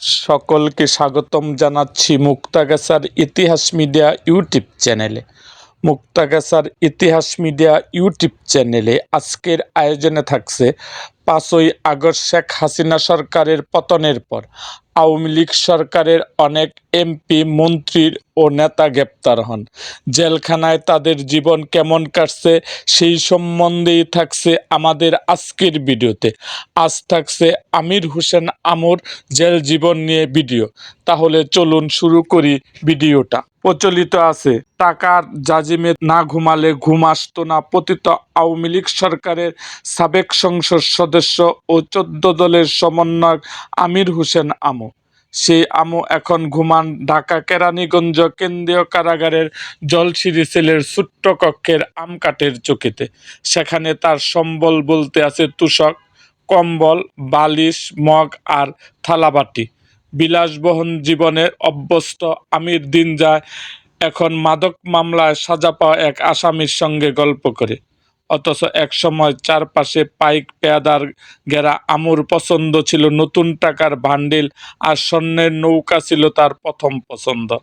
সকলকে স্বাগতম জানাচ্ছি মুক্তাগাছার ইতিহাস মিডিয়া ইউটিউব চ্যানেলে। মুক্তাগাছার ইতিহাস মিডিয়া ইউটিউব চ্যানেলে আজকের আয়োজনে থাকছে পাঁচই আগস্ট শেখ হাসিনা সরকারের পতনের পর আওয়ামী লীগ সরকারের অনেক এমপি মন্ত্রীর ও নেতা গ্রেপ্তার হন। জেলখানায় তাদের জীবন কেমন কাটছে সেই সম্বন্ধেই থাকছে আমাদের আজকের ভিডিওতে। আজ থাকছে আমির হোসেন আমর জেল জীবন নিয়ে ভিডিও। তাহলে চলুন শুরু করি ভিডিওটা। প্রচলিত আছে। টাকার জাজিমে না ঘুমালে ঘুম আসতো না। পতিত আওয়ামী লীগ সরকারের সাবেক সংসদ সদস্য ও চোদ্দ দলের সমন্বয়ক আমির হোসেন আমু। সেই আমু এখন ঘুমান ঢাকা কেরানীগঞ্জ কেন্দ্রীয় কারাগারের জলসিঁড়ি সেলের ছোট্ট কক্ষের আম কাঠের চকিতে। সেখানে তার সম্বল বলতে আছে তুষক, কম্বল, বালিশ, মগ আর থালাবাটি। বিলাসবহন জীবনের অভ্যস্ত আমির দিন যায়। এখন মাদক মামলায় সাজা পাওয়া এক আসামির সঙ্গে গল্প করে। অথচ একসময় চারপাশে পাইক, পেয়াদার ঘেরা আমুর পছন্দ ছিল নতুন টাকার ভান্ডিল আর স্বর্ণের নৌকা ছিল তার প্রথম পছন্দ।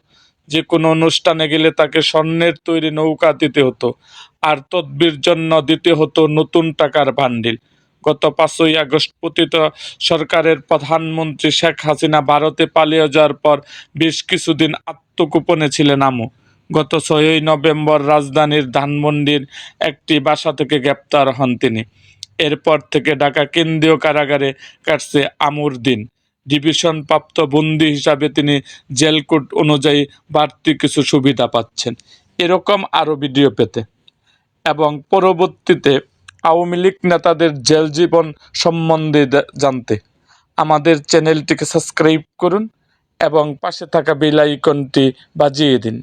যে কোনো অনুষ্ঠানে গেলে তাকে স্বর্ণের তৈরি নৌকা দিতে হতো আর তদবির জন্য দিতে হতো নতুন টাকার ভান্ডিল গত পাঁচই আগস্ট পতিত সরকারের প্রধানমন্ত্রী শেখ হাসিনা ভারতে পালিয়ে যাওয়ার পর বেশ কিছুদিন আত্মগোপনে ছিলেন আমু। গত ছয়ই নভেম্বর রাজধানীর ধানমন্ডির একটি বাসা থেকে গ্রেপ্তার হন তিনি। এরপর থেকে ঢাকা কেন্দ্রীয় কারাগারে কাটছে আমুর দিন। ডিভিশন প্রাপ্ত বন্দি হিসাবে তিনি জেল কোড অনুযায়ী বাড়তি কিছু সুবিধা পাচ্ছেন। এরকম আরও ভিডিও পেতে। এবং পরবর্তীতে আওয়ামী লীগ নেতাদের জেল জীবন সম্বন্ধে জানতে আমাদের চ্যানেলটিকে সাবস্ক্রাইব করুন এবং পাশে থাকা বেল আইকনটি বাজিয়ে দিন।